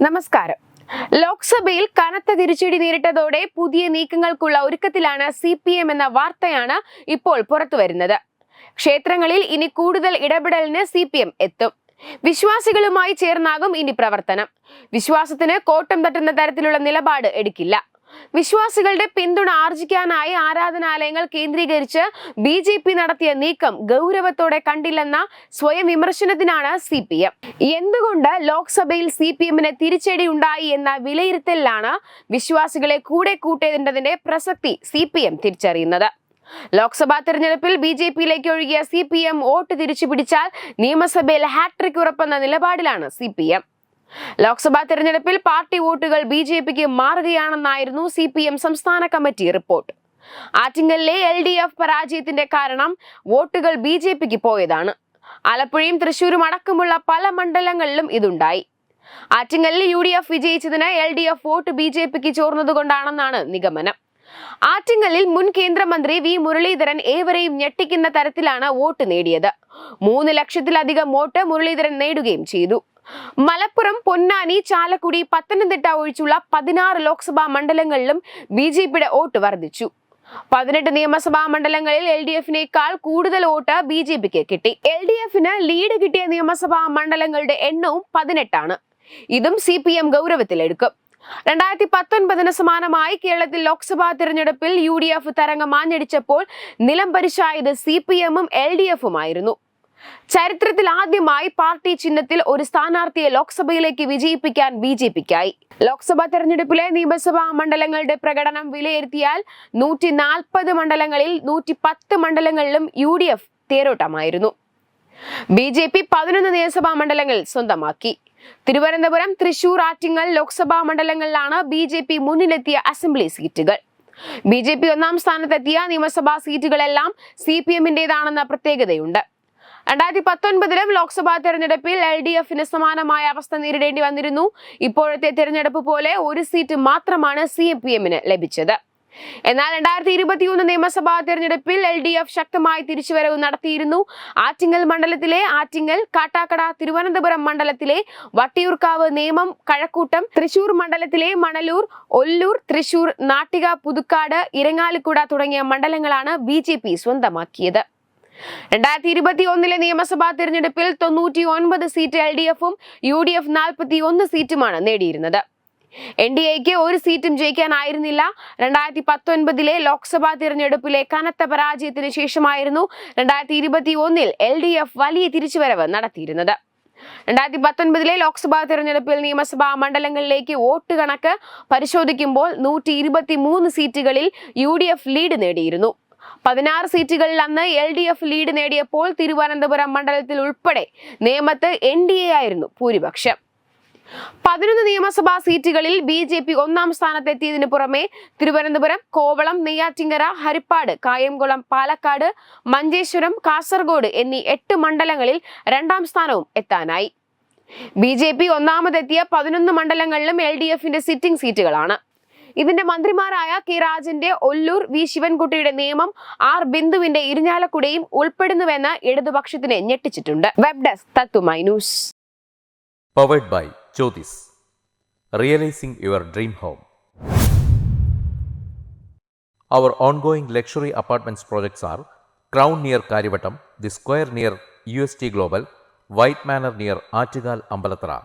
നമസ്കാരം. ലോക്സഭയിൽ കനത്ത തിരിച്ചടി നേരിട്ടതോടെ പുതിയ നീക്കങ്ങൾക്കുള്ള ഒരുക്കത്തിലാണ് സി പി എം എന്ന വാർത്തയാണ് ഇപ്പോൾ പുറത്തുവരുന്നത്. ക്ഷേത്രങ്ങളിൽ ഇനി കൂടുതൽ ഇടപെടലിന് സി പി എം എത്തും. വിശ്വാസികളുമായി ചേർന്നാകും ഇനി പ്രവർത്തനം. വിശ്വാസത്തിന് കോട്ടം തട്ടുന്ന തരത്തിലുള്ള നിലപാട് എടുക്കില്ല. വിശ്വാസികളുടെ പിന്തുണ ആർജിക്കാനായി ആരാധനാലയങ്ങൾ കേന്ദ്രീകരിച്ച് ബി ജെ പി നടത്തിയ നീക്കം ഗൗരവത്തോടെ കണ്ടില്ലെന്ന സ്വയം വിമർശനത്തിനാണ് സി പി എം. എന്തുകൊണ്ട് ലോക്സഭയിൽ സി പി എമ്മിന് തിരിച്ചടി ഉണ്ടായി എന്ന വിലയിരുത്തലിലാണ് വിശ്വാസികളെ കൂടെ കൂട്ടേണ്ടതിന്റെ പ്രസക്തി സി പി എം തിരിച്ചറിയുന്നത്. ലോക്സഭാ തെരഞ്ഞെടുപ്പിൽ ബി ജെ പിയിലേക്ക് ഒഴുകിയ സി പി എം വോട്ട് തിരിച്ചു പിടിച്ചാൽ നിയമസഭയിൽ ഹാട്രിക് ഉറപ്പെന്ന നിലപാടിലാണ് സി പി എം. ലോക്സഭാ തെരഞ്ഞെടുപ്പിൽ പാർട്ടി വോട്ടുകൾ ബി ജെ പിക്ക് മാറുകയാണെന്നായിരുന്നു സി പി എം സംസ്ഥാന കമ്മിറ്റി റിപ്പോർട്ട്. ആറ്റിങ്ങലിലെ എൽ ഡി എഫ് പരാജയത്തിന്റെ കാരണം വോട്ടുകൾ ബി ജെ പിക്ക് പോയതാണ്. ആലപ്പുഴയും തൃശൂരും അടക്കമുള്ള പല മണ്ഡലങ്ങളിലും ഇതുണ്ടായി. ആറ്റിങ്ങലിൽ U D F വിജയിച്ചതിന് L D F vote B J പിക്ക് ചോർന്നതുകൊണ്ടാണെന്നാണ് നിഗമനം. ആറ്റിങ്ങലിൽ മുൻ കേന്ദ്രമന്ത്രി വി മുരളീധരൻ ഏവരെയും ഞെട്ടിക്കുന്ന തരത്തിലാണ് വോട്ട് നേടിയത്. മൂന്ന് ലക്ഷത്തിലധികം വോട്ട് മുരളീധരൻ നേടുകയും ചെയ്തു. മലപ്പുറം പൊന്നാനി ചാലക്കുടി പത്തനംതിട്ട ഒഴിച്ചുള്ള പതിനാറ് ലോക്സഭാ മണ്ഡലങ്ങളിലും ബി ജെ പിയുടെ വോട്ട് വർദ്ധിച്ചു. പതിനെട്ട് നിയമസഭാ മണ്ഡലങ്ങളിൽ എൽ ഡി എഫിനേക്കാൾ കൂടുതൽ വോട്ട് ബി ജെ പിക്ക് കിട്ടി. എൽ ഡി എഫിന് ലീഡ് കിട്ടിയ നിയമസഭാ മണ്ഡലങ്ങളുടെ എണ്ണവും പതിനെട്ടാണ്. ഇതും സി പി എം ഗൗരവത്തിലെടുക്കും. രണ്ടായിരത്തി പത്തൊൻപതിന് സമാനമായി കേരളത്തിൽ ലോക്സഭാ തിരഞ്ഞെടുപ്പിൽ യു ഡി എഫ് തരംഗം ആഞ്ഞടിച്ചപ്പോൾ നിലം പരിശായത് സി പി എമ്മും എൽ ഡി എഫുമായിരുന്നു. ചരിത്രത്തിൽ ആദ്യമായി പാർട്ടി ചിഹ്നത്തിൽ ഒരു സ്ഥാനാർത്ഥിയെ ലോക്സഭയിലേക്ക് വിജയിപ്പിക്കാൻ ബി ജെ പിക്കായി. ലോക്സഭാ തെരഞ്ഞെടുപ്പിലെ നിയമസഭാ മണ്ഡലങ്ങളുടെ പ്രകടനം വിലയിരുത്തിയാൽ നൂറ്റി നാൽപ്പത് മണ്ഡലങ്ങളിൽ നൂറ്റി പത്ത് മണ്ഡലങ്ങളിലും യു ഡി എഫ് തേരോട്ടമായിരുന്നു. ബി ജെ പി പതിനൊന്ന് നിയമസഭാ മണ്ഡലങ്ങൾ സ്വന്തമാക്കി. തിരുവനന്തപുരം തൃശൂർ ആറ്റിങ്ങൽ ലോക്സഭാ മണ്ഡലങ്ങളിലാണ് ബി ജെ പി മുന്നിലെത്തിയ അസംബ്ലി സീറ്റുകൾ. ബി ജെ പി ഒന്നാം സ്ഥാനത്തെത്തിയ നിയമസഭാ സീറ്റുകളെല്ലാം സി പി എമ്മിന്റേതാണെന്ന പ്രത്യേകതയുണ്ട്. രണ്ടായിരത്തി പത്തൊൻപതിലും ലോക്സഭാ തെരഞ്ഞെടുപ്പിൽ എൽ ഡി എഫിന് സമാനമായ അവസ്ഥ നേരിടേണ്ടി വന്നിരുന്നു. ഇപ്പോഴത്തെ തെരഞ്ഞെടുപ്പ് പോലെ ഒരു സീറ്റ് മാത്രമാണ് സി പി എമ്മിന് ലഭിച്ചത്. എന്നാൽ രണ്ടായിരത്തി ഇരുപത്തിയൊന്ന് നിയമസഭാ തെരഞ്ഞെടുപ്പിൽ എൽ ഡി എഫ് ശക്തമായി തിരിച്ചുവരവ് നടത്തിയിരുന്നു. ആറ്റിങ്ങൽ മണ്ഡലത്തിലെ ആറ്റിങ്ങൽ കാട്ടാക്കട തിരുവനന്തപുരം മണ്ഡലത്തിലെ വട്ടിയൂർക്കാവ് നേമം കഴക്കൂട്ടം തൃശൂർ മണ്ഡലത്തിലെ മണലൂർ ഒല്ലൂർ തൃശൂർ നാട്ടിക പുതുക്കാട് ഇരങ്ങാലിക്കുട തുടങ്ങിയ മണ്ഡലങ്ങളാണ് ബി സ്വന്തമാക്കിയത്. രണ്ടായിരത്തി ഇരുപത്തി ഒന്നിലെ നിയമസഭാ തിരഞ്ഞെടുപ്പിൽ തൊണ്ണൂറ്റി ഒൻപത് സീറ്റ് എൽ ഡി എഫും യു ഡി എഫ് നാൽപ്പത്തി ഒന്ന് സീറ്റുമാണ് നേടിയിരുന്നത്. എൻ ഡി എക്ക് ഒരു സീറ്റും ജയിക്കാനായിരുന്നില്ല. രണ്ടായിരത്തി പത്തൊൻപതിലെ ലോക്സഭാ തിരഞ്ഞെടുപ്പിലെ കനത്ത പരാജയത്തിന് ശേഷമായിരുന്നു രണ്ടായിരത്തി ഇരുപത്തി ഒന്നിൽ എൽ ഡി എഫ് വലിയ തിരിച്ചുവരവ് നടത്തിയിരുന്നത്. രണ്ടായിരത്തി പത്തൊൻപതിലെ ലോക്സഭാ തിരഞ്ഞെടുപ്പിൽ നിയമസഭാ മണ്ഡലങ്ങളിലേക്ക് വോട്ട് കണക്ക് പരിശോധിക്കുമ്പോൾ നൂറ്റി സീറ്റുകളിൽ യു ലീഡ് നേടിയിരുന്നു. പതിനാറ് സീറ്റുകളിൽ അന്ന് എൽ ഡി എഫ് ലീഡ് നേടിയപ്പോൾ തിരുവനന്തപുരം മണ്ഡലത്തിൽ ഉൾപ്പെടെ നേമത്ത് എൻ ഡി എ ആയിരുന്നു ഭൂരിപക്ഷം. പതിനൊന്ന് നിയമസഭാ സീറ്റുകളിൽ ബി ജെ പി ഒന്നാം സ്ഥാനത്തെത്തിയതിനു പുറമെ തിരുവനന്തപുരം കോവളം നെയ്യാറ്റിങ്കര ഹരിപ്പാട് കായംകുളം പാലക്കാട് മഞ്ചേശ്വരം കാസർഗോഡ് എന്നീ എട്ട് മണ്ഡലങ്ങളിൽ രണ്ടാം സ്ഥാനവും എത്താനായി. ബി ജെ പി ഒന്നാമതെത്തിയ പതിനൊന്ന് മണ്ഡലങ്ങളിലും എൽ ഡി എഫിന്റെ സിറ്റിംഗ് സീറ്റുകളാണ് ഇതിന്റെ മന്ത്രിമാരായ കെ രാജന്റെ ഒല്ലൂർ വി ശിവൻകുട്ടിയുടെ നിയമം ആർ ബിന്ദുവിന്റെ ഇരിഞ്ഞാലക്കുടയും ഉൾപ്പെടുന്നുവെന്ന് ഇടതുപക്ഷത്തിനെ ഞെട്ടിച്ചിട്ടുണ്ട് വെബ് ഡെസ്ക് തത്തുമൈ news Powered by Jyotis. Realizing your dream home. Our ongoing luxury apartments projects are Crown near Karivattam, The Square near UST Global, White Manor near Achigal Ambalatra,